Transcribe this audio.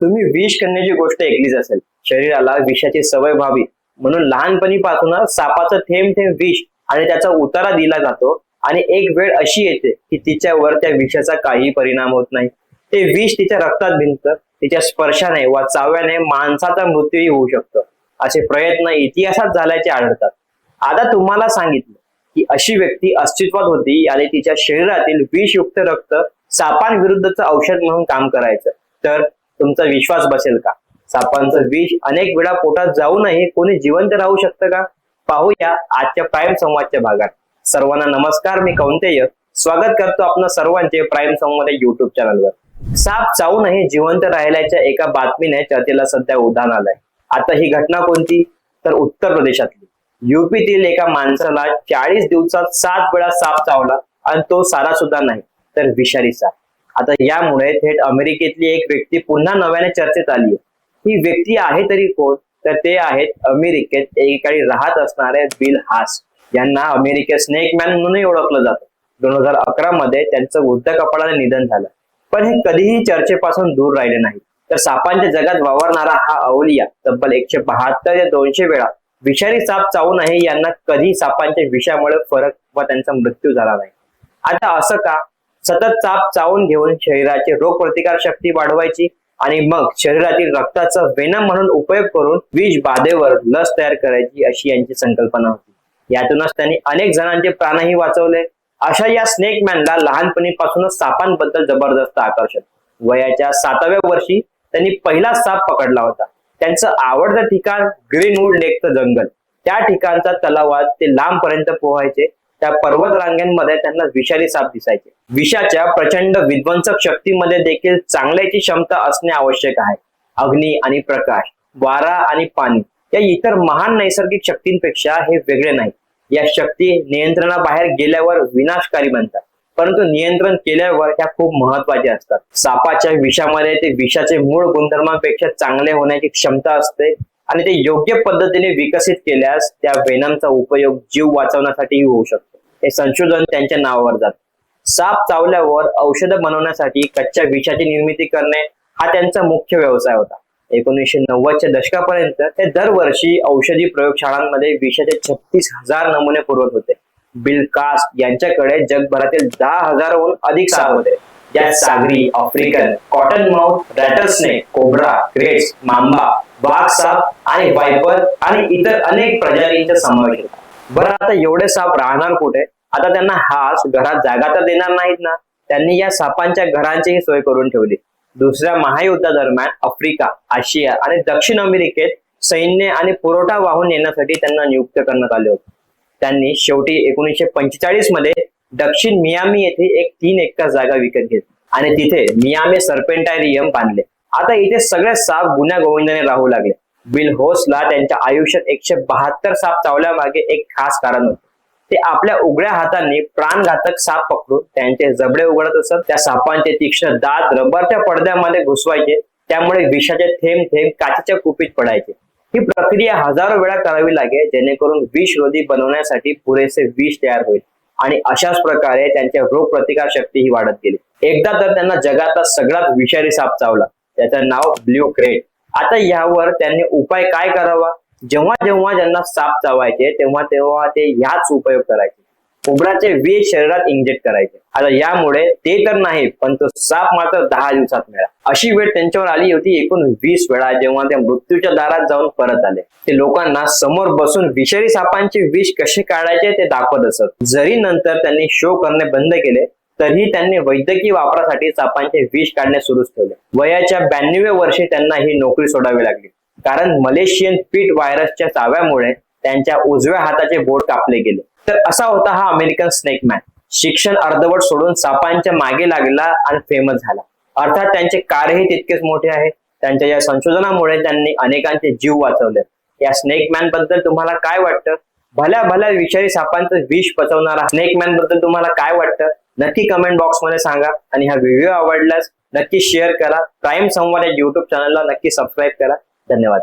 तुम्ही विष करण्याची गोष्ट ऐकलीच असेल. शरीराला विषाची सवय व्हावी. म्हणून लहानपणीपासूनच सापाचं थेंब थेंब विष आणि त्याचा उतारा दिला जातो आणि एक वेळ अशी येते की तिच्यावर त्या विषाचा काही परिणाम होत नाही. ते विष तिच्या रक्तात भिनतं तिच्या स्पर्शाने वा चाव्याने माणसाचा मृत्यूही होऊ शकतो. असे प्रयत्न इतिहासात झाल्याचे आढळतात. आता तुम्हाला सांगितलं की अशी व्यक्ती अस्तित्वात होती आणि तिच्या शरीरातील विषयुक्त रक्त सापांविरुद्धचं औषध म्हणून काम करायचं. तर तुमचा विश्वास बसेल का? सापांचं विष अनेक वेळा पोटात जाऊनही कोणी जिवंत राहू शकतं का? पाहूया आजच्या प्राईम संवादच्या भागात. सर्वांना नमस्कार मी कौंतेय. स्वागत करतो आपलं सर्वांचे प्राईम संवाद युट्यूब चॅनलवर साप चावूनही जिवंत राहिल्याच्या एका बातमीने चर्चेला सध्या उधाण आलंय. आता ही घटना कोणती? तर उत्तर प्रदेशातली. युपीतील एका माणसाला चाळीस दिवसात सात वेळा साप चावला आणि तो सारा सुद्धा नाही. तर विषारी साप. आता यामुळे थेट अमेरिकेतली एक व्यक्ती पुन्हा नव्याने चर्चेत आली ही व्यक्ती आहे तरी कोण? तर ते आहेत अमेरिकेत एकेकाळी राहत असणारे बिल हास. यांना अमेरिकेत स्नेक मॅन म्हणूनही ओळखलं जातं. दोन हजार अकरा मध्ये त्यांचं वृद्ध कपाळाने निधन झालं. पण हे कधीही चर्चेपासून दूर राहिले नाही तर सापांच्या जगात वावरणारा हा अवलिया तब्बल एकशे बहात्तर ते दोनशे वेळा विषारी साप चावूनही यांना कधी सापांच्या विषामुळे फरक व त्यांचा मृत्यू झाला नाही. आता असं का? सतत साप चावून घेऊन शरीराची रोगप्रतिकार शक्ती वाढवायची आणि मग शरीरातील रक्ताचा वेनम म्हणून उपयोग करून विष बाधेवर लस तयार करायची अशी यांची संकल्पना होती. यातूनच त्यांनी अनेक जणांचे प्राणही वाचवले. अशा या स्नेक मॅनला लहानपणीपासूनच सापांबद्दल जबरदस्त आकर्षण. वयाच्या सातव्या वर्षी त्यांनी पहिला साप पकडला होता. त्यांचं आवडतं ठिकाण ग्रीनवूड लेकचं जंगल. त्या ठिकाणचा तलावात ते लांबपर्यंत पोहायचे. त्या पर्वत रांगेमध्ये त्यांना विषारी साप दिसायचे. विषाच्या प्रचंड विध्वंसक शक्तीमध्ये देखील चांगल्याची क्षमता असणे आवश्यक आहे. अग्नी आणि प्रकाश वारा आणि पाणी या इतर महान नैसर्गिक शक्तींपेक्षा हे वेगळे नाही या शक्ती नियंत्रणाबाहेर गेल्यावर विनाशकारी बनतात. परंतु नियंत्रण केल्यावर ह्या खूप महत्त्वाच्या असतात. सापाच्या विषामध्ये ते विषाचे मूळ गुणधर्मांपेक्षा चांगले होण्याची क्षमता असते. आणि ते योग्य पद्धतीने विकसित केल्यास त्या वेनमचा उपयोग जीव वाचवण्यासाठीही होऊ शकतो. हे संशोधन त्यांच्या नावावर जात. साप चावल्यावर औषधं बनवण्यासाठी कच्च्या विषाची निर्मिती करणे हा त्यांचा मुख्य व्यवसाय होता. एकोणीसशे नव्वदच्या दशकापर्यंत ते दरवर्षी औषधी प्रयोगशाळांमध्ये विषाचे छत्तीस हजार नमुने पुरवत होते. बिल कास्ट यांच्याकडे जगभरातील दहा हजारहून अधिक साप होते. यात सागरी African cotton mouth rattler cobra greats mamba वाघ साप आणि वायपर आणि इतर अनेक प्रजातींचा समावेश होता. बरं आता एवढे साप राहणार कुठे? आता त्यांना हास घरात जागा तर देणार नाहीत ना. त्यांनी या सापांच्या घरांचीही सोय करून ठेवली. दुसऱ्या महायुद्धादरम्यान आफ्रिका आशिया आणि दक्षिण अमेरिकेत सैन्य आणि पुरवठा वाहून येण्यासाठी त्यांना नियुक्त करण्यात आले होते. त्यांनी शेवटी एकोणीसशे पंचेचाळीसमध्ये दक्षिण मियामी येथे एक तीन एकर जागा विकत घेतली. आणि तिथे मियामी सर्पेंटायरियम बांधले. आता इथे सगळे साप गुन्ह्या गोविंदाने राहू लागले. बिल होसला त्यांच्या आयुष्यात एकशे बहात्तर साप चावल्यामागे एक खास कारण होते. ते आपल्या उघड्या हातांनी प्राणघातक साप पकडून त्यांचे जबडे उघडत असत त्या सापांचे तीक्ष्ण दात रबरच्या पडद्यामध्ये घुसवायचे त्यामुळे विषाचे थेंब थेंब काचेच्या कुपीत पडायचे. ही प्रक्रिया हजारो वेळा करावी लागेल जेणेकरून विषरोधी बनवण्यासाठी पुरेसे विष तयार होईल. आणि अशाच प्रकारे त्यांच्या रोग प्रतिकार शक्तीही वाढत गेली. एकदा तर त्यांना जगातला सगळ्यात विषारी साप चावला. त्याचं नाव ब्ल्यू क्रेट आता यावर त्यांनी उपाय काय करावा? जेव्हा जेव्हा ज्यांना साप चावायचे तेव्हा तेव्हा ते ह्याच उपयोग करायचे. उबराचे विष शरीरात इंजेक्ट करायचे. आता यामुळे ते तर नाही पण तो साप मात्र दहा दिवसात मिळाला अशी वेळ त्यांच्यावर आली होती एकूण वीस वेळा जेव्हा ते मृत्यूच्या दारात जाऊन परत आले. ते लोकांना समोर बसून विषारी सापांचे विष कसे काढायचे ते दाखवत असत. जरी नंतर त्यांनी शो करणे बंद केले तरीही त्यांनी वैद्यकीय वापरासाठी सापांचे विष काढणे सुरूच ठेवले. वयाच्या ब्याण्णव्या वर्षी त्यांना ही नोकरी सोडावी लागली. कारण मलेशियन पीट व्हायरसच्या चाव्यामुळे त्यांच्या उजव्या हाताचे बोट कापले गेले. तर असा होता हा अमेरिकन स्नेक मॅन शिक्षण अर्धवट सोडून सापांच्या मागे लागला आणि फेमस झाला. अर्थात त्यांचे कार्यही तितकेच मोठे आहे. त्यांच्या या संशोधनामुळे त्यांनी अनेकांचे जीव वाचवले. या स्नेक मॅनबद्दल तुम्हाला काय वाटतं? भल्या भल्या विषारी सापांचं विष पचवणारा स्नेक मॅनबद्दल तुम्हाला काय वाटतं? नक्की कमेंट बॉक्समध्ये सांगा. आणि हा व्हिडिओ आवडल्यास नक्की शेअर करा. प्राईम संवाद या युट्यूब चॅनलला नक्की सबस्क्राईब करा. धन्यवाद.